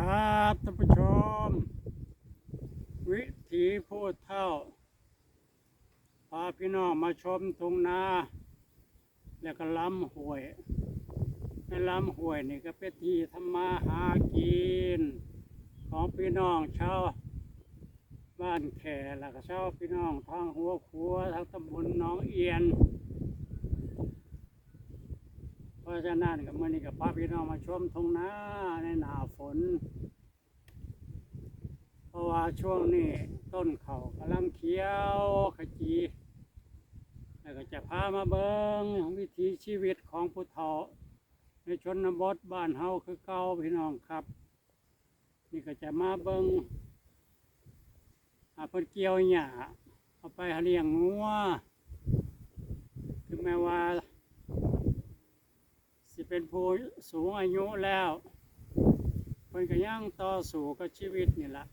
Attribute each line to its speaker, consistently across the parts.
Speaker 1: ครับท่านผู้ชม วิถีพูดเท่า พาพี่น้องมาชมทุ่งนา แล้วก็ลำห้วยในลำห้วยนี่ก็เป็นที่ทำมาหากิน ของพี่น้องชาวบ้านแขแล้วก็ชาวพี่น้องทางหัวขัวทางตำบลหน้องเอียน ราะฉะนั้นก็มื่อนี้กับพาพี่น้องมาชมทุ่งนาในหนาฝน เพราะว่าช่วงนี้ต้นเขากำลังเขียวขจีแล้วก็จะพามาเบิงวิถีชีวิตของผู้เฒ่าในชนบทบ้านเฮาคือเก่าพี่น้องครับ นี่ก็จะมาเบิงอาเพิ่นเกี่ยวหญ้าเอาไปเลี้ยงงัวถึงแม้ว่า เป็นผู้สูงอายุแล้วเพิ่นก็ยังต่อสู้กับชีวิตนี่ละ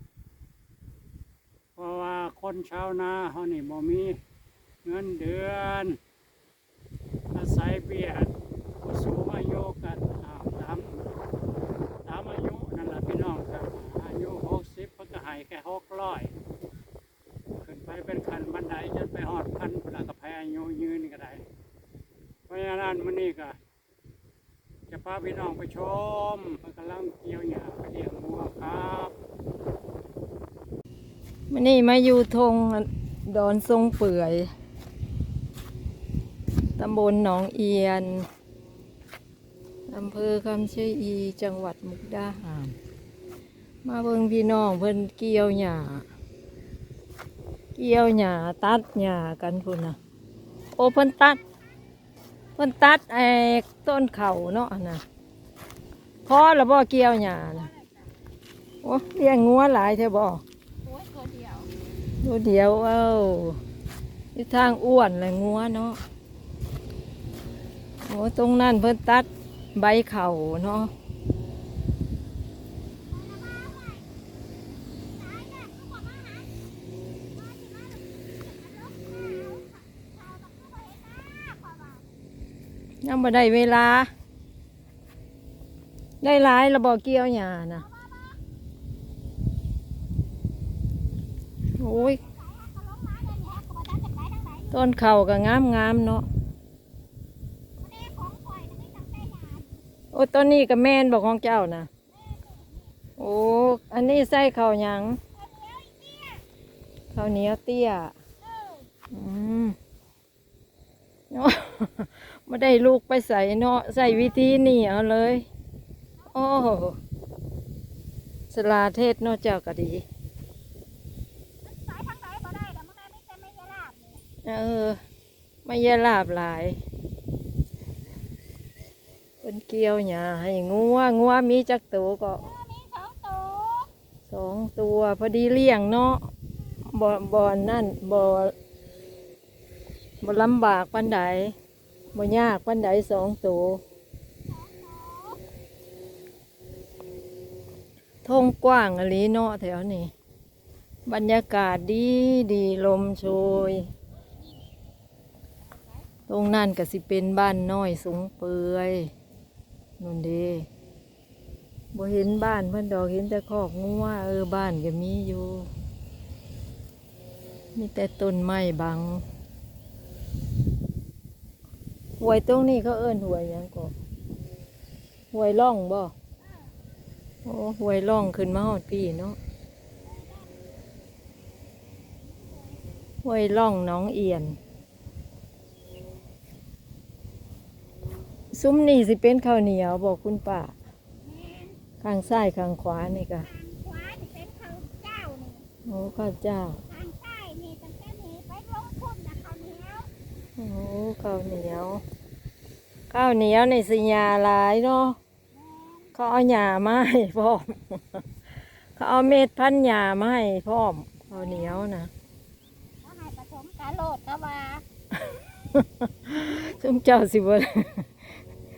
Speaker 1: เพราะว่าคนชาวนาเขานี่บ่มีเงินเดือน อาศัยเบียดสูงอายุกันอ่าตามตามอายุนั่นล่ะพี่น้องครับ อายุหกสิบเพิ่นก็ให้แค่หกร้อยขึ้นไปเป็นขั้นบันไดจนไปหอดพันพุ่นละก็แพ้อายุยืนก็ได้ เพราะฉะนั้นมื้อนี้ก็ จะพาพี่น้องไปชมมันกำลังเกี่ยวหญ้าไปเลี้ยงวัวครับ
Speaker 2: มันนี่มาอยู่ทงดอนทรงเปื่อย ตำบลหนองเอียน อำเภอคำชะอีจังหวัดมุกดาหาร มาเบิ่งพี่น้องเพิ่นเกี่ยวหญ้าเกี่ยวหญ้าตัดหญ้ากันพุ่นน่ะโอ้เพิ่นตัด เพิ่นตัดไอ้ต้นเขาเนาะนะพอแล้วบ่เกี่ยวหญ้าน่ะโอ้เลี้ยงงัวหลายแท้บ่ตัวเดียวเอ้าที่ทางอ้วนเลยงัวเนาะโอ้ตรงนั้นเพิ่นตัดใบเข่าเนาะ ยังบ่ได้เวลา ได้หลายระบอกเกี่ยวหญ้านะโอ้ยต้นเข่าก็งามงามเนาะโอ้ต้นนี้ก็แม่นบอกของเจ้านะโอ้อันนี้ใส่ข้าหยังเข้าเหนียวเตี้ยอืมเนาะ ไม่ได้ลูกไปใส่เนาะใส่วิธีนี่เอาเลย โอ้สลาเทศเนาะเจ้าก็ดีเออไม่ยาลาบหลายเป็นเกี่ยวหญ้าให้งัวงัวมีจักตัวก็สองตัวพอดีเลี้ยงเนาะบ่บ่อนั่นบ่บ่ลำบากปันใด บ่ยากปันใดสองตัวทงกว้างอลีเนาะแถวนี้ บรรยากาศดีดีลมโชย ตรงนั่นก็สิเป็นบ้านน้อยสูงเปื่อยนู่นเดีบ่เห็นบ้านเพิ่นดอกเห็นแต่คอกงัวเออบ้านก็มีอยู่ มีแต่ต้นไม้บัง หวยตรงนี้เขาเอิ้นหวยหยังก็หวยล่องบ่โอ้หวยล่องขึ้นมาฮอดพี่เนาะหวยล่องหน้องเอียน ซุ้มนี่สิเป็นข้าวเหนียวบอกคุณป้าข้างซ้ายข้างขวานี่ก็
Speaker 3: ขวาจะเป็นข้าวเจ้านี่
Speaker 2: โอ้ข้าวเจ้า
Speaker 3: ทางใต้นี่ตั้งแต่นี้ไปลงพุ่นนะข้าวเหนียว
Speaker 2: โอ้ข้าวเหนียว ข้าวเหนียวในสิยาหลายเนาะเขาเอาหญ้ามาให้พร้อมเขาเอาเม็ดพันธุ์หญ้ามาให้พร้อมข้าวเหนียวนะ
Speaker 3: เขาให้ผสมกะโหลดกะวา
Speaker 2: ซุมเจ้าสิบ่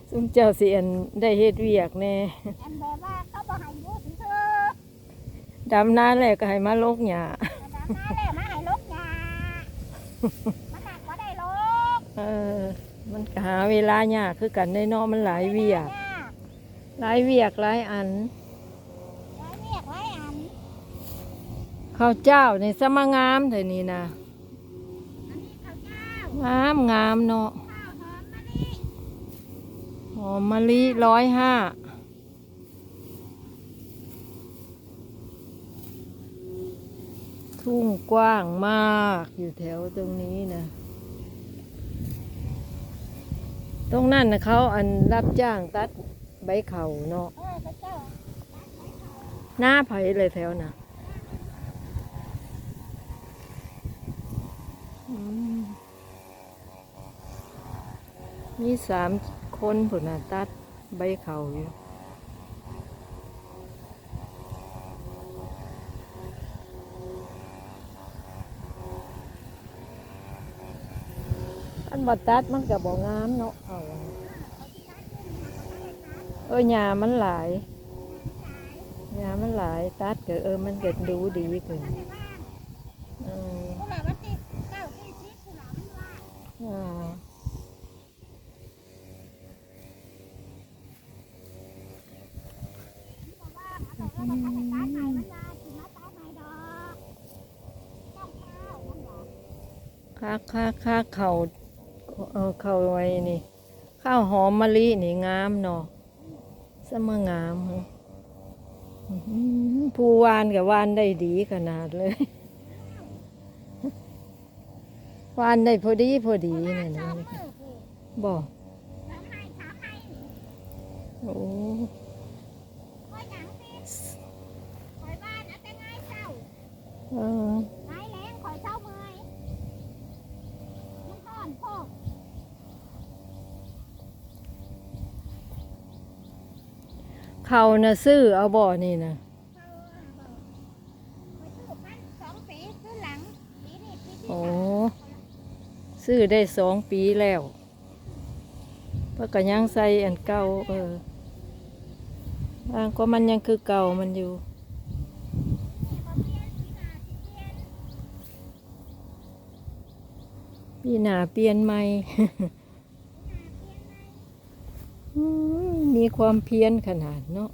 Speaker 2: ซุมเจ้าสิอันได้เฮ็ดเวียกแน่
Speaker 3: อันแบบว่าเขาบอกให้อยุติเธอ
Speaker 2: ดำนาแล้วก็ให้มาลกหญ้า
Speaker 3: แต่ดำน้าแล้วมาให้ลกยามันหนักก็ได้ลก
Speaker 2: เออ มันก็หาเวลายากคือกันได้เนาะมันหลายเวียก
Speaker 3: ยาก
Speaker 2: หลายเวียกหลายอัน
Speaker 3: ย
Speaker 2: ข้าวเจ้าในสมางามเถอะนี่นะ
Speaker 3: อันนี้ข้าวเจ้างา
Speaker 2: มงามเนาะ
Speaker 3: ข้าวหอมมะลิ
Speaker 2: หอมมะลิร้อยห้าทุ่งกว้างมากอยู่แถวตรงนี้นะ ตรงนั้นนะเขาอันรับจ้างตัดใบเขาเนาะ
Speaker 3: เอ
Speaker 2: หน้าไผเลยแถวน่ะมีสามคนผุนตัดใบเขาอยู่อันบัตัดมันกับบ่งามเนาะ เอาเออหญ้ามันหลายหญ้ามันหลายตัดก็เออมันก็ดูดีขึ้นอืม
Speaker 3: ผู้หลาวันที่เก้าที่สิบผู้หลามันว่า
Speaker 2: อ่า
Speaker 3: บอกว่าเขาบอกว่ามันทำให้ตายใหม่มันว่าสิมาตายใหม่ดอกต้องข้าวนั่นหรอ
Speaker 2: ค่าค่าค่าเข่าเออเข่าไว้นี่ ข้าวหอมมะลินี่งามเนาะ สมงามเหรออื้อหือผู้วานกับวานได้ดีขนาดเลย วานได้พอดีพอดีเนี่ย
Speaker 3: ส
Speaker 2: นะ
Speaker 3: องมือผู้
Speaker 2: บอก
Speaker 3: สามให้สามให้
Speaker 2: โอ้
Speaker 3: คอยหยังสิคอยบ้านเอาแต่ง่ายเศร้า
Speaker 2: เออ
Speaker 3: ง่ายแรงคอยเศร้าเมื่อยมันต้อนโคก
Speaker 2: เขาน่ะซื้อเอาบ่อนี่นะ
Speaker 3: เขาอะบอกคอยซื้อพันสองปีซื้อหลังปีนี้ปีที่
Speaker 2: โอ้
Speaker 3: สาม
Speaker 2: ซื้อได้สองปีแล้วเพราะก็ยังใส่อันเก่าเอออ่าก็มันยังคือเก่ามันอยู่
Speaker 3: นี่บ่เปลี่ยนปีหน้าสิเปลี่ยน
Speaker 2: ปีหน้าเปลี่ยนใหม่อื มมีความเพียรขนาดเนาะ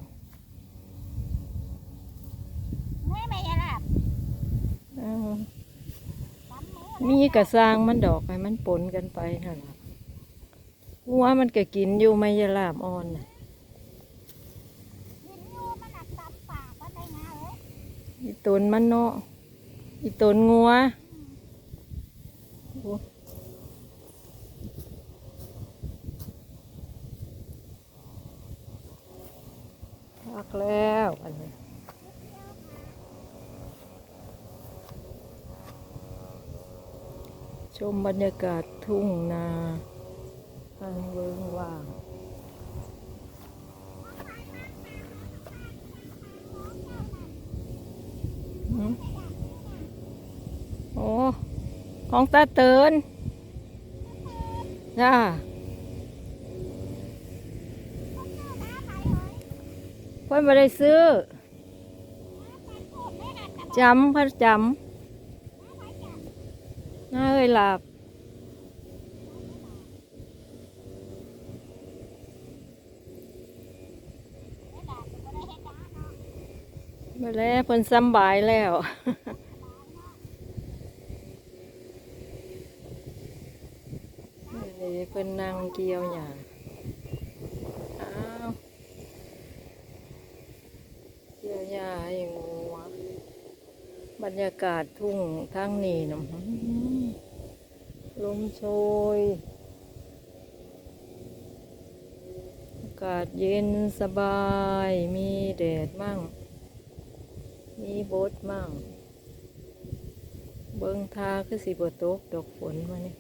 Speaker 3: เมื่อยไหมยายล่ะ
Speaker 2: อ้าว
Speaker 3: ตำหมู
Speaker 2: มีกระสร้างมันดอกให้มันปนกันไปนั่นล่ะหัวมันก็กินอยู่ไม่ยาลามอ่อนน่ะ
Speaker 3: กินอยู่มันหนักตำปากก็ได้งาเอ้ย
Speaker 2: อีตนมันเนาะอีตนงัวโอ้ แล้วอันนี้ชมบรรยากาศทุ่งนาอันเวิงว่างโอ้ ของตาเตินจ้า เพิ่นไม่ได้ซื้อจำพิ่นจำน่าเอ้ยหลับมาแล้วเพิ่นสำบายแล้วเพิ่นนั่งเกี่ยวหญ้าอ้าวเกี่ยวหญ้าให้งัว บรรยากาศทุ่งทั้งนี้นะอื้อหือลมโชย อากาศเย็นสบาย มีแดดมั่ง มีบดมั่ง เบิ่งทาคือสิบตกดอกฝนมานี่